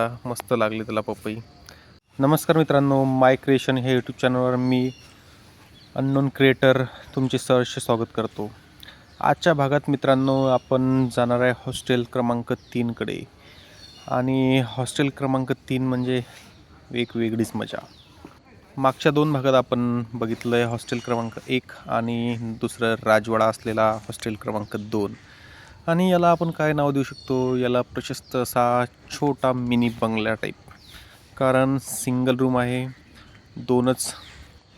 मस्त लागली त्याला पपई. नमस्कार मित्रांनो माय क्रिएशन हे यूट्यूब चॅनलवर मी अननोन क्रिएटर तुमचे सहर्ष स्वागत करतो. आजच्या भागात मित्रांनो आपण जाणार आहे हॉस्टेल क्रमांक तीनकडे आणि हॉस्टेल क्रमांक तीन म्हणजे एक वेगळीच मजा. मागच्या दोन भागात आपण बघितलं आहे हॉस्टेल क्रमांक एक आणि दुसरं राजवाडा असलेला हॉस्टेल क्रमांक दोन. आणि याला आपण काय नाव देऊ शकतो? याला प्रशस्त असा छोटा मिनी बंगला टाईप कारण सिंगल रूम आहे. दोनच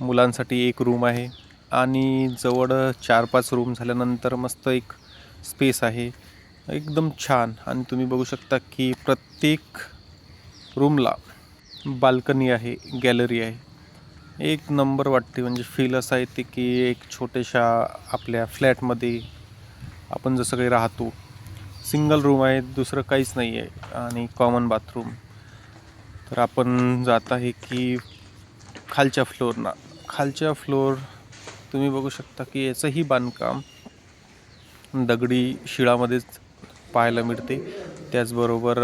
मुलांसाठी एक रूम आहे. आणि जवळ चार पाच रूम झाल्यानंतर मस्त एक स्पेस आहे. एकदम छान. आणि तुम्ही बघू शकता की प्रत्येक रूमला बाल्कनी आहे गॅलरी आहे. एक नंबर वाटते. म्हणजे फील असा येते की एक छोट्याशा आपल्या फ्लॅटमध्ये आपण जसं काही राहतो सिंगल रूम आहे दुसरं काहीच नाही आहे आणि कॉमन बाथरूम तर आपण जात आहे की खालच्या फ्लोअरना खालच्या फ्लोअर तुम्ही बघू शकता की याचंही बांधकाम दगडी शिळामध्येच पाहायला मिळते. त्याचबरोबर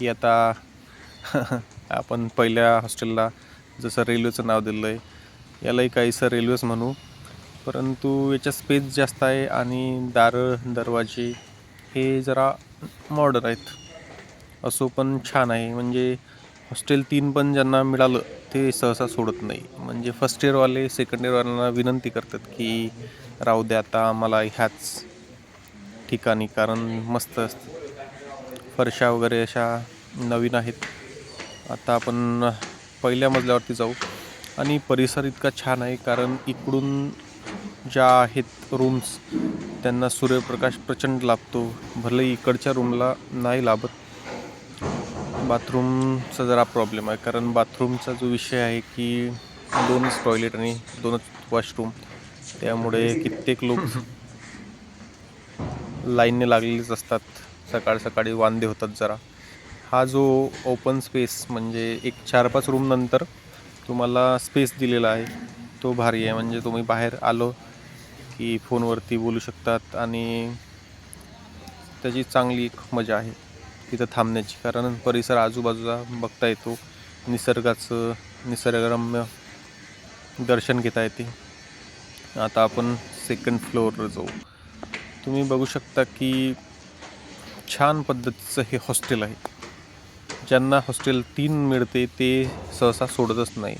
ही आता आपण पहिल्या हॉस्टेलला जसं रेल्वेचं नाव दिलं आहे यालाही काहीसं रेल्वेच म्हणू. परंतु याच्या स्पेस जास्त आहे आणि दारं दरवाजे हे जरा मॉडर्न आहेत. असो पण छान आहे. म्हणजे हॉस्टेल तीन पण ज्यांना मिळालं ते सहसा सोडत नाही. म्हणजे फर्स्ट इयरवाले सेकंड इयरवाल्यांना विनंती करतात की राहू द्या आता आम्हाला ह्याच ठिकाणी कारण मस्त असतं फरशा वगैरे अशा नवीन आहेत. आता आपण पहिल्या मजल्यावरती जाऊ. आणि परिसर इतका छान आहे कारण इकडून ज्या आहेत रूम्स त्यांना सूर्यप्रकाश प्रचंड लाभतो. भले इकडच्या रूमला नाही लाभत. बाथरूमचा जरा प्रॉब्लेम आहे. कारण बाथरूमचा जो विषय आहे की दोनच टॉयलेट आणि दोनच वॉशरूम त्यामुळे कित्येक लोक लाईनने लागलेलेच असतात. सकाळ सकाळी वांदे होतात जरा. हा जो ओपन स्पेस म्हणजे एक चार पाच रूम नंतर तुम्हाला स्पेस दिलेला आहे. तो भारी आहे. म्हणजे तुम्ही बाहेर आलो की फोनवरती बोलू शकतात आणि त्याची चांगली एक मजा आहे तिथं थांबण्याची. कारण परिसर आजूबाजूला बघता येतो. निसर्गाचं निसर्गरम्य दर्शन घेता येते. आता आपण सेकंड फ्लोअरवर जाऊ. तुम्ही बघू शकता की छान पद्धतीचं हे हॉस्टेल आहे. ज्यांना हॉस्टेल तीन मिळते ते सहसा सोडतच नाही.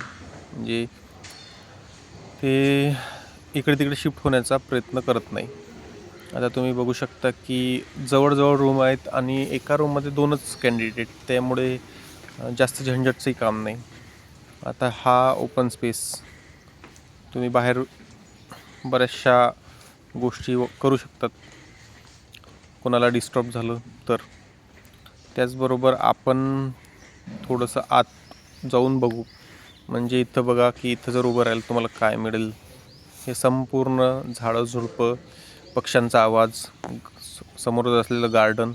म्हणजे ते इकडे तिकडे शिफ्ट होण्याचा प्रयत्न करत नाही. आता तुम्ही बघू शकता की जवळजवळ रूम आहेत आणि एका रूममध्ये दोनच कॅन्डिडेट त्यामुळे जास्त झंझटचंही काम नाही. आता हा ओपन स्पेस तुम्ही बाहेर बऱ्याचशा गोष्टी व- करू शकतात. कोणाला डिस्टर्ब झालं तर. त्याचबरोबर आपण थोडंसं आत जाऊन बघू. म्हणजे इथं बघा की इथं जर उभं राहिलं तुम्हाला काय मिळेल. हे संपूर्ण झाडं झुडपं पक्ष्यांचा आवाज स- समोरच असलेलं गार्डन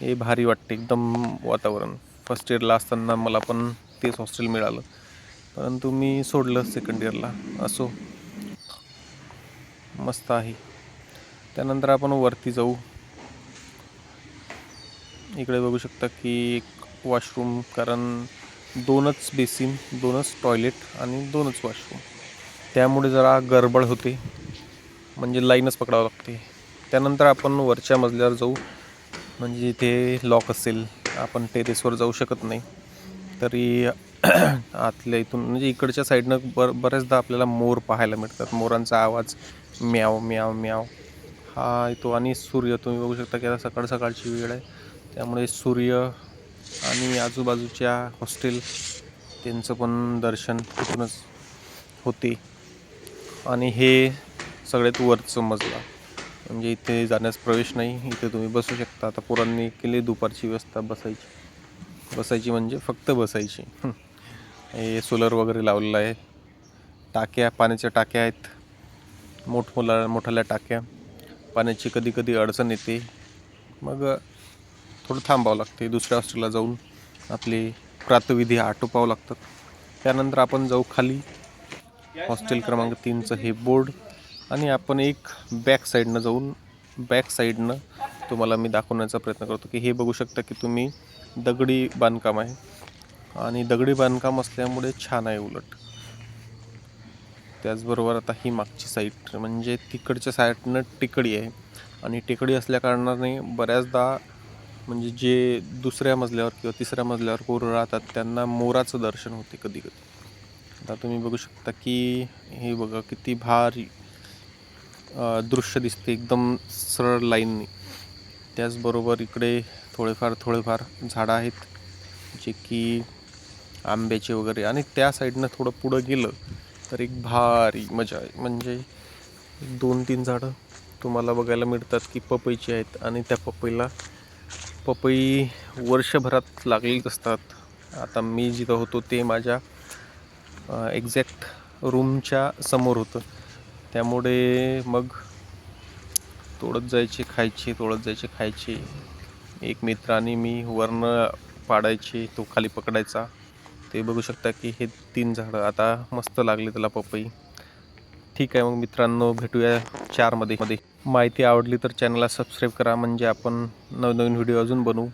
हे भारी वाटते. एकदम वातावरण. फर्स्ट इयरला असताना मला पण तेच हॉस्टेल मिळालं. परंतु मी सोडलं सेकंड इयरला असो. मस्त आहे. त्यानंतर आपण वरती जाऊ. इकडे बघू शकता की एक वॉशरूम कारण दोनच बेसिन दोनच टॉयलेट आणि दोनच वॉशरूम त्यामुळे जरा गडबड होते. म्हणजे लाईनच पकडावं लागते. त्यानंतर आपण वरच्या मजल्यावर जाऊ. म्हणजे इथे लॉक असेल आपण टेरेसवर जाऊ शकत नाही. तरी आतल्या इथून म्हणजे इकडच्या साईडनं बर बऱ्याचदा आपल्याला मोर पाहायला मिळतात. मोरांचा आवाज म्याव म्याव म्याव. हा येतो आणि सूर्य. तुम्ही बघू शकता की आता सकाळ सकाळची वेळ आहे. त्यामुळे सूर्य आणि आजूबाजूच्या हॉस्टेल त्यांचं पण दर्शन तिथूनच होते. आणि हे सगळ्यात वरचं मजला म्हणजे इथे जाण्यास प्रवेश नाही इथे तुम्ही बसू शकता. आता पोरांनी केली दुपारची व्यवस्था बसायची. बसायची म्हणजे फक्त बसायची. हे. सोलर वगैरे लावलेलं आहे. टाक्या पाण्याच्या टाक्या आहेत. मोठमोला मोठाल्या टाक्या. पाण्याची कधी कधी अडचण येते. मग थोडं थांबावं लागते. दुसऱ्या हॉस्टेलला जाऊन आपले प्रातविधी आटोपावं लागतात. त्यानंतर आपण जाऊ खाली. हॉस्टेल क्रमांक तीनचं हे बोर्ड. आणि आपण एक बॅक साईडनं जाऊन बॅक साईडनं तुम्हाला मी दाखवण्याचा प्रयत्न करतो की हे बघू शकता की तुम्ही दगडी बांधकाम आहे. आणि दगडी बांधकाम असल्यामुळे छान आहे उलट. त्याचबरोबर आता ही मागची साईड म्हणजे तिकडच्या साईडनं टेकडी आहे. आणि टेकडी असल्याकारणाने बऱ्याचदा म्हणजे जे दुसऱ्या मजल्यावर किंवा तिसऱ्या मजल्यावर कोर राहतात त्यांना मोराचं दर्शन होते कधी कधी. आता तुम्ही बघू शकता की हे बघा किती भारी दृश्य दिसते. एकदम सरळ लाईननी त्याचबरोबर इकडे थोडेफार थोडेफार झाडं आहेत जे की आंब्याचे वगैरे. आणि त्या साईडनं थोडं पुढं गेलं तर एक भारी मजा आहे. म्हणजे दोन तीन झाडं तुम्हाला बघायला मिळतात की पपईची आहेत आणि त्या पपईला पपई वर्षभरात लागलेलीच असतात. आता मी जिथं होतो ते माझ्या एक्झॅक्ट रूमच्या समोर होतं. त्यामुळे मग तोडत जायचे खायचे तोडत जायचे खायचे. एक मित्राने मी वर्ण पाडायचे तो खाली पकडायचा. ते बघू शकता की हे तीन झाडं आता मस्त लागले त्याला पपई. ठीक आहे मग मित्रांनो भेटूया चारमध्ये. मध्ये माहिती आवडली तर चॅनलला सबस्क्राईब करा. म्हणजे आपण नवनवीन व्हिडिओ अजून बनवू.